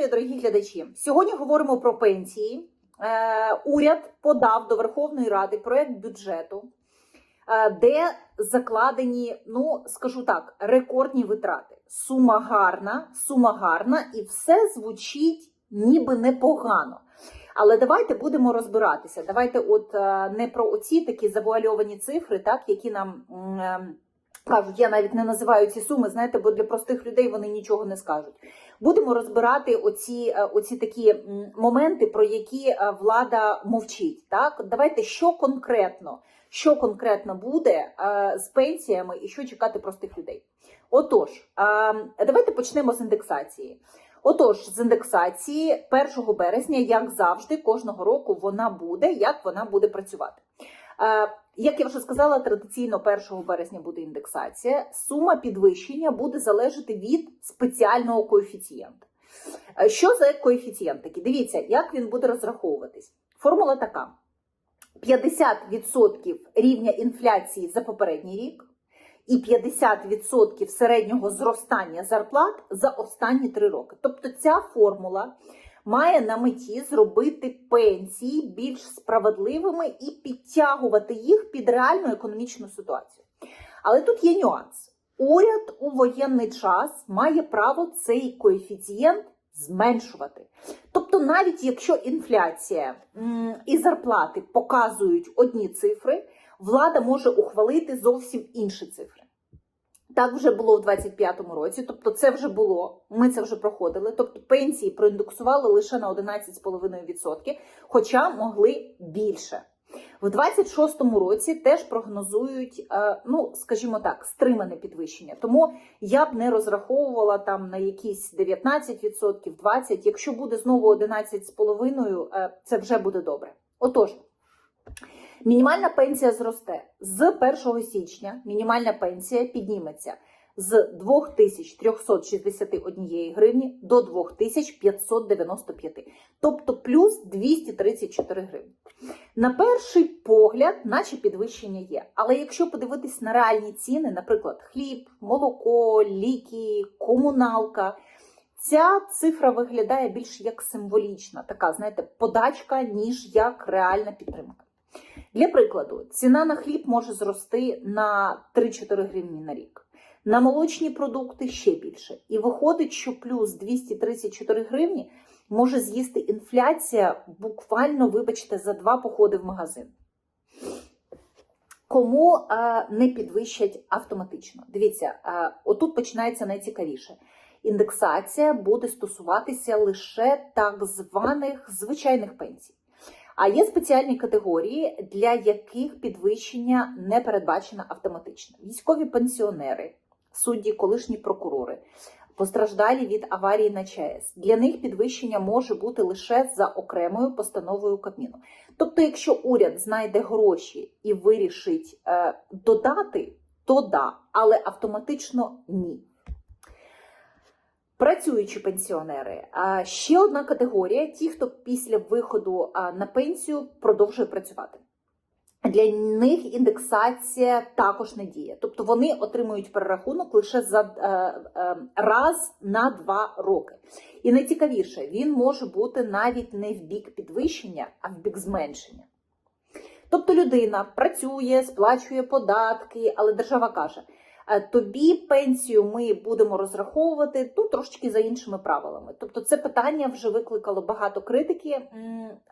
Вітаю, дорогі глядачі. Сьогодні говоримо про пенсії. Е, уряд подав до Верховної Ради проект бюджету, е, де закладені, ну скажу так, рекордні витрати. Сума гарна, сума гарна, і все звучить ніби непогано. Але давайте будемо розбиратися. Давайте, от е, не про оці такі завуальовані цифри, так які нам. Кажуть, я навіть не називаю ці суми, знаєте, бо для простих людей вони нічого не скажуть. Будемо розбирати оці, е, оці такі моменти, про які е, влада мовчить. Так, давайте що конкретно, що конкретно буде е, з пенсіями і що чекати простих людей. Отож, давайте почнемо з індексації. Отож, з індексації 1 березня, як завжди, кожного року вона буде, як вона буде працювати. Е, Як я вже сказала, традиційно 1 березня буде індексація. Сума підвищення буде залежати від спеціального коефіцієнта. Е, Що за коефіцієнт такий? Дивіться, як він буде розраховуватись. Формула така: 50% рівня інфляції за попередній рік і 50% середнього зростання зарплат за останні три роки. Тобто ця формула має на меті зробити пенсії більш справедливими і підтягувати їх під реальну економічну ситуацію. Але тут є нюанс. Уряд у воєнний час має право цей коефіцієнт зменшувати. Тобто, навіть якщо інфляція і зарплати показують одні цифри, влада може ухвалити зовсім інші цифри. Так вже було в 25-му році, тобто це вже було, ми це вже проходили. Тобто пенсії проіндексували лише на 11,5%, хоча могли більше. В 26-му році теж прогнозують, е, ну скажімо так, стримане підвищення. Тому я б не розраховувала там на якісь 19%, 20%. Якщо буде знову 11,5%, е, це вже буде добре. Отож. Мінімальна пенсія зросте з 1 січня. Мінімальна пенсія підніметься з 2361 гривні до 2595, тобто плюс 234 гривні. На перший погляд, наче підвищення є. Але якщо подивитись на реальні ціни, наприклад, хліб, молоко, ліки, комуналка. Ця цифра виглядає більш як символічна, така, знаєте, подачка, ніж як реальна підтримка. Для прикладу, ціна на хліб може зрости на 3-4 гривні на рік. На молочні продукти ще більше. І виходить, що плюс 234 гривні може з'їсти інфляція буквально, вибачте, за два походи в магазин. Кому е, не підвищать автоматично? Дивіться, е, отут починається найцікавіше. Індексація буде стосуватися лише так званих звичайних пенсій. А є спеціальні категорії, для яких підвищення не передбачено автоматично: військові пенсіонери, судді, колишні прокурори, постраждалі від аварії на ЧАЕС. Для них підвищення може бути лише за окремою постановою Кабміну. Тобто, якщо уряд знайде гроші і вирішить е, додати, то да, але автоматично ні. Працюючі пенсіонери. Ще одна категорія: ті, хто після виходу на пенсію продовжує працювати. Для них індексація також не діє. Тобто вони отримують перерахунок лише за е, е, раз на два роки. І найцікавіше, він може бути навіть не в бік підвищення, а в бік зменшення. Тобто людина працює, сплачує податки, але держава каже. «Е, Тобі пенсію ми будемо розраховувати ну, трошечки за іншими правилами. Тобто, це питання вже викликало багато критики,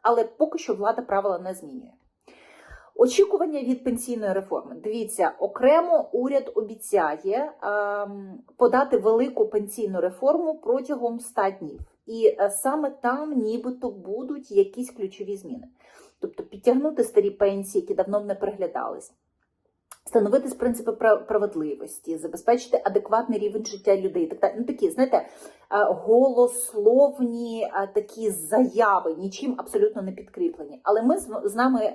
але поки що влада правила не змінює. Очікування від пенсійної реформи. Дивіться, окремо уряд обіцяє ем, подати велику пенсійну реформу протягом 100 днів. І е, саме там нібито будуть якісь ключові зміни. Тобто підтягнути старі пенсії, які давно не переглядались. Встановити з принципу прав- справедливості, забезпечити адекватний рівень життя людей. Так, далі. ну такі, знаєте, голословні такі заяви, нічим абсолютно не підкріплені. Але ми з нами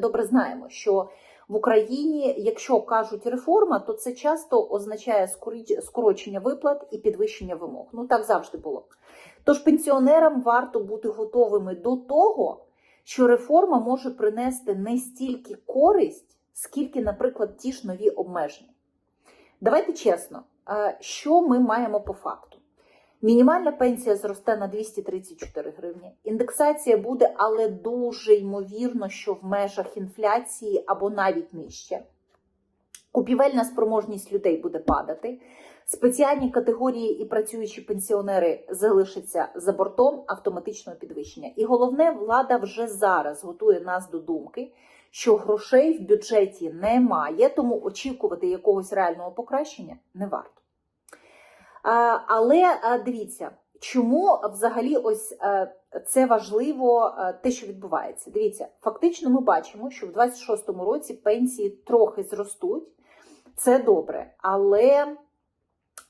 добре знаємо, що в Україні, якщо кажуть реформа, то це часто означає скорочення виплат і підвищення вимог. Ну так завжди було. Тож пенсіонерам варто бути готовими до того, що реформа може принести не стільки користь скільки, наприклад, ті ж нові обмеження. Давайте чесно, що ми маємо по факту? Мінімальна пенсія зросте на 234 гривні. Індексація буде, але дуже ймовірно, що в межах інфляції або навіть нижче. Купівельна спроможність людей буде падати. Спеціальні категорії і працюючі пенсіонери залишаться за бортом автоматичного підвищення. І головне, влада вже зараз готує нас до думки, що грошей в бюджеті немає, тому очікувати якогось реального покращення не варто. Але дивіться, чому взагалі ось е, це важливо, е, те, що відбувається. Дивіться, фактично ми бачимо, що в 26-му році пенсії трохи зростуть. Це добре, але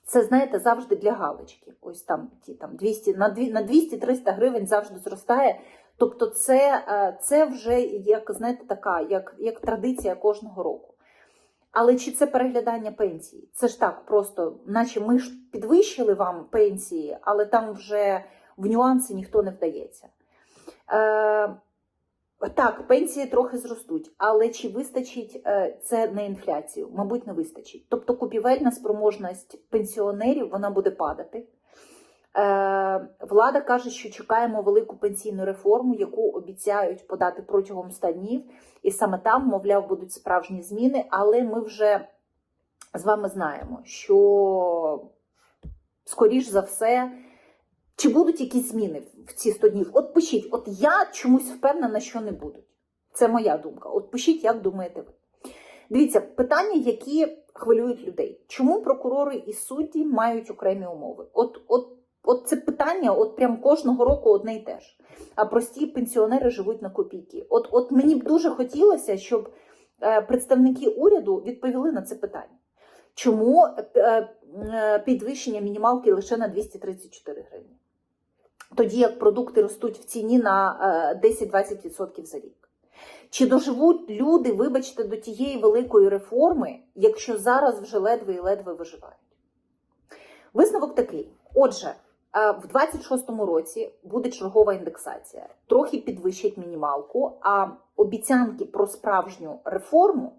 це, знаєте, завжди для галочки. Ось там ті там 200, на 200-300 гривень завжди зростає. Тобто, це, е, це вже як знаєте, така, як, як традиція кожного року. Але чи це переглядання пенсії? Це ж так, просто, наче ми ж підвищили вам пенсії, але там вже в нюанси ніхто не вдається. Е, так, пенсії трохи зростуть, але чи вистачить е, це на інфляцію? Мабуть, не вистачить. Тобто купівельна спроможність пенсіонерів вона буде падати. Е, Влада каже, що чекаємо велику пенсійну реформу, яку обіцяють подати протягом 100 днів, і саме там, мовляв, будуть справжні зміни. Але ми вже з вами знаємо, що скоріш за все. Чи будуть якісь зміни в ці 100 днів? От пишіть, от я чомусь впевнена, що не будуть. Це моя думка. От пишіть, як думаєте ви. Дивіться, питання, які хвилюють людей. Чому прокурори і судді мають окремі умови? От, от, от це питання, от прям кожного року одне й те ж. А прості пенсіонери живуть на копійки. От, от мені б дуже хотілося, щоб е, представники уряду відповіли на це питання. Чому е, е, підвищення мінімалки лише на 234 гривні? тоді як продукти ростуть в ціні на е, 10-20% за рік. Чи доживуть люди, вибачте, до тієї великої реформи, якщо зараз вже ледве і ледве виживають? Висновок такий: отже, в 26-му році буде чергова індексація, трохи підвищать мінімалку, а обіцянки про справжню реформу.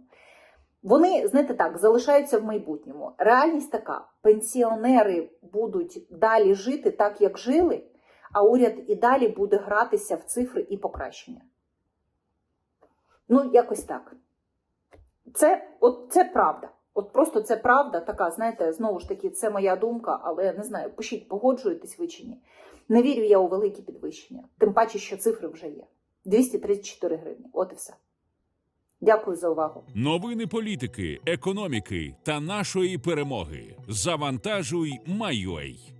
Вони, знаєте так, залишаються в майбутньому. Реальність така: пенсіонери будуть далі жити так, як жили, а уряд і далі буде гратися в цифри і покращення. Ну, якось так. Це, от, це правда. От просто це правда, така, знаєте, знову ж таки, це моя думка, але не знаю, пишіть, погоджуєтесь ви чи ні. Не вірю я у великі підвищення. Тим паче, що цифри вже є. 234 гривні. От і все. Дякую за увагу. Новини політики, економіки та нашої перемоги. Завантажуй, Майой.